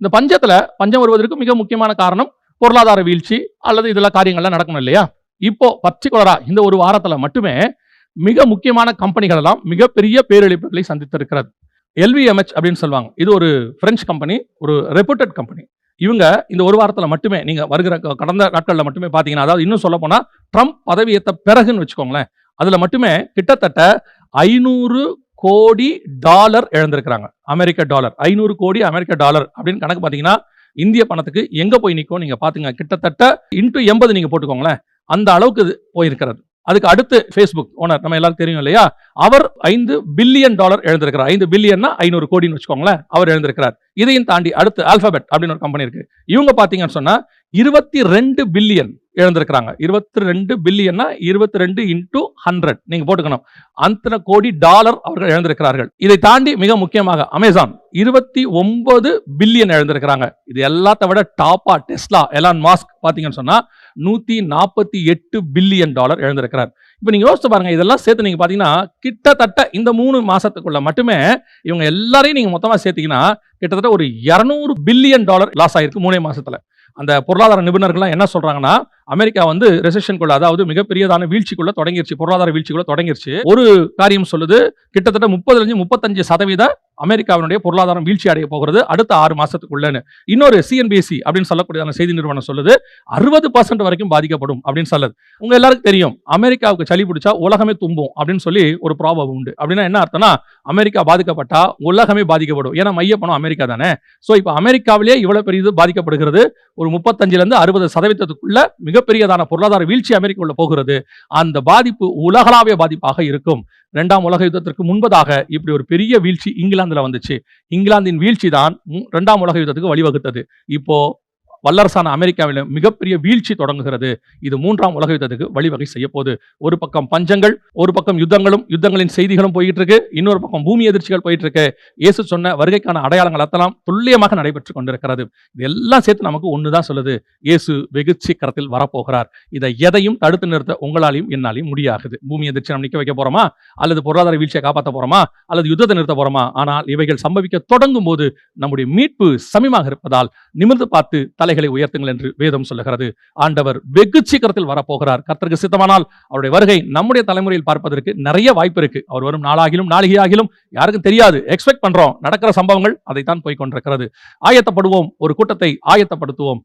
இந்த பஞ்சத்துல பஞ்சம் வருவதற்கு மிக முக்கியமான காரணம் பொருளாதார வீழ்ச்சி அல்லது இதெல்லாம் காரியங்கள்லாம் நடக்கணும் இல்லையா? இப்போ பர்டிகுலரா இந்த ஒரு வாரத்துல மட்டுமே மிக முக்கியமான கம்பெனிகள் எல்லாம் மிகப்பெரிய பேரிழப்புகளை சந்தித்திருக்கிறது. எல்விஎம்ஹெச் அப்படின்னு சொல்லுவாங்க. இது ஒரு பிரெஞ்சு கம்பெனி ஒரு ரெப்யூட்டட் கம்பெனி இவங்க இந்த ஒரு வாரத்தில் மட்டுமே நீங்கள் வருகிற க- கடந்த நாட்களில் மட்டுமே பார்த்தீங்கன்னா அதாவது இன்னும் சொல்ல போனால் ட்ரம்ப் பதவியேற்ற பிறகுன்னு வச்சுக்கோங்களேன். அதில் மட்டுமே கிட்டத்தட்ட ஐநூறு கோடி டாலர் இழந்திருக்கிறாங்க. அமெரிக்க டாலர். ஐநூறு கோடி அமெரிக்க டாலர் அப்படின்னு கணக்கு பார்த்தீங்கன்னா இந்திய பணத்துக்கு எங்கே போய் நிற்கும் நீங்கள் பார்த்துங்க கிட்டத்தட்ட இன்ட்டு எண்பது நீங்கள் போட்டுக்கோங்களேன். அந்த அளவுக்கு இது போயிருக்கிறது. அதுக்கு அடுத்து ஃபேஸ்புக் ஓனர் நம்ம எல்லாரும் தெரியும் இல்லையா? அவர் ஐந்து பில்லியன் டாலர் எழுந்திருக்கிறார் ஐந்து பில்லியன்னா ஐநூறு கோடின்னு வச்சுக்கோங்களேன் அவர் எழுந்திருக்கிறார் இதையும் தாண்டி அடுத்து ஆல்பாபெட் அப்படின்னு ஒரு கம்பெனி இருக்கு. இவங்க பார்த்தீங்கன்னு சொன்னா இருபத்தி ரெண்டு பில்லியன் இழந்திருக்கிறாங்க இருபத்தி ரெண்டு பில்லியன்னா இருபத்தி ரெண்டு இன்டூ ஹண்ட்ரட் நீங்க போட்டுக்கணும். அத்தனை கோடி டாலர் அவர்கள் இழந்திருக்கிறார்கள் இதை தாண்டி மிக முக்கியமாக அமேசான் இருபத்தி ஒன்பது பில்லியன் இழந்திருக்கிறாங்க இது எல்லாத்த விட டாப்பா டெஸ்லா எலான் மாஸ்க் பாத்தீங்கன்னு சொன்னா நூத்தி நாற்பத்தி எட்டு பில்லியன் டாலர் இழந்திருக்கிறார் இப்போ நீங்க யோசிச்சு பாருங்க இதெல்லாம் சேர்த்து நீங்க பாத்தீங்கன்னா கிட்டத்தட்ட இந்த மூணு மாசத்துக்குள்ள மட்டுமே இவங்க எல்லாரையும் நீங்க மொத்தமா சேர்த்தீங்கன்னா கிட்டத்தட்ட ஒரு 200 பில்லியன் டாலர் லாஸ் ஆயிருக்கு மூணே மாசத்துல. அந்த பொருளாதார நிபுணர்கள்லாம் என்ன சொல்றாங்கன்னா அமெரிக்கா வந்து ரெசெஷனுக்குள்ள அதாவது மிகப்பெரியதான வீழ்ச்சிக்குள்ள தொடங்கிருச்சு பொருளாதார வீழ்ச்சிக்குள்ள தொடங்கிருச்சு. ஒரு காரியம் சொல்லுது கிட்டத்தட்ட முப்பதுலேருந்து முப்பத்தஞ்சு சதவீத அமெரிக்காவினுடைய பொருளாதாரம் வீழ்ச்சி அடைய போகிறது அடுத்த ஆறு மாசத்துக்குள்ளன்னு. இன்னொரு சிஎன்பிஎஸ்சி அப்படின்னு சொல்லக்கூடியதான செய்தி நிறுவனம் சொல்லுது. அறுபது பர்சன்ட் வரைக்கும் பாதிக்கப்படும் அப்படின்னு சொல்லுது. உங்க எல்லாருக்கும் தெரியும் அமெரிக்காவுக்கு சளி பிடிச்சா உலகமே தும்பும் அப்படின்னு சொல்லி ஒரு ப்ராபம் உண்டு. அப்படின்னா என்ன அர்த்தம்னா அமெரிக்கா பாதிக்கப்பட்டா உலகமே பாதிக்கப்படும். ஏன்னா மையப்பணம் அமெரிக்கா தானே. ஸோ இப்போ அமெரிக்காவிலேயே இவ்வளவு பெரிய இது பாதிக்கப்படுகிறது. ஒரு முப்பத்தஞ்சிலிருந்து அறுபது சதவீதத்துக்குள்ள மிகப்பெரியதான பொருளாதார வீழ்ச்சி அமெரிக்காவுள்ள போகிறது. அந்த பாதிப்பு உலகளாவிய பாதிப்பாக இருக்கும். ரெண்டாம் உலக யுத்தத்திற்கு முன்பதாக இப்படி ஒரு பெரிய வீழ்ச்சி இங்கிலாந்துல வந்துச்சு. இங்கிலாந்தின் வீழ்ச்சி தான் ரெண்டாம் உலக யுத்தத்துக்கு வழிவகுத்தது. இப்போ வல்லரசான அமெரிக்காவில் மிகப்பெரிய வீழ்ச்சி தொடங்குகிறது. இது மூன்றாம் உலக யுத்தத்துக்கு வழிவகை செய்ய போகுது. ஒரு பக்கம் பஞ்சங்கள் ஒரு பக்கம் யுத்தங்களும் யுத்தங்களின் செய்திகளும் போயிட்டு இருக்கு இன்னொரு பக்கம் பூமி எதிர்ச்சிகள் போயிட்டு இருக்கு இயேசு சொன்ன வருகைக்கான அடையாளங்கள் எல்லாம் துல்லியமாக நடைபெற்று கொண்டிருக்கிறது. இது எல்லாம் சேர்த்து நமக்கு ஒண்ணுதான் சொல்லுது. இயேசு வெகு சீக்கிரத்தில் வரப்போகிறார். இதை எதையும் தடுத்து நிறுத்த உங்களாலையும் என்னாலையும் முடியாது. பூமி எதிர்ச்சி நம்ம நிக்க வைக்க போறோமா? அல்லது பொருளாதார வீழ்ச்சியை காப்பாற்ற போறோமா? அல்லது யுத்தத்தை நிறுத்த போறோமா? ஆனால் இவைகள் சம்பவிக்க தொடங்கும் போது நம்முடைய மீட்பு சமீமாக இருப்பதால் நிமிர்ந்து பார்த்து தலை தலைகளை உயர்த்துங்கள் என்று வேதம் சொல்லுகிறது. ஆண்டவர் வெகு சீக்கிரத்தில் வரப்போகிறார். கர்த்தருக்கு சித்தமானால் அவருடைய வருகை நம்முடைய தலைமுறையில் பார்ப்பதற்கு நிறைய வாய்ப்பு இருக்கு. அவர் வரும் நாளாகிலும் நாளிகையாகிலும் யாருக்கும் தெரியாது. எக்ஸ்பெக்ட் பண்றோம். நடக்கிற சம்பவங்கள் அதைத்தான் போய் கொண்டிருக்கிறது. ஆயத்தப்படுவோம். ஒரு கூட்டத்தை ஆயத்தப்படுத்துவோம்.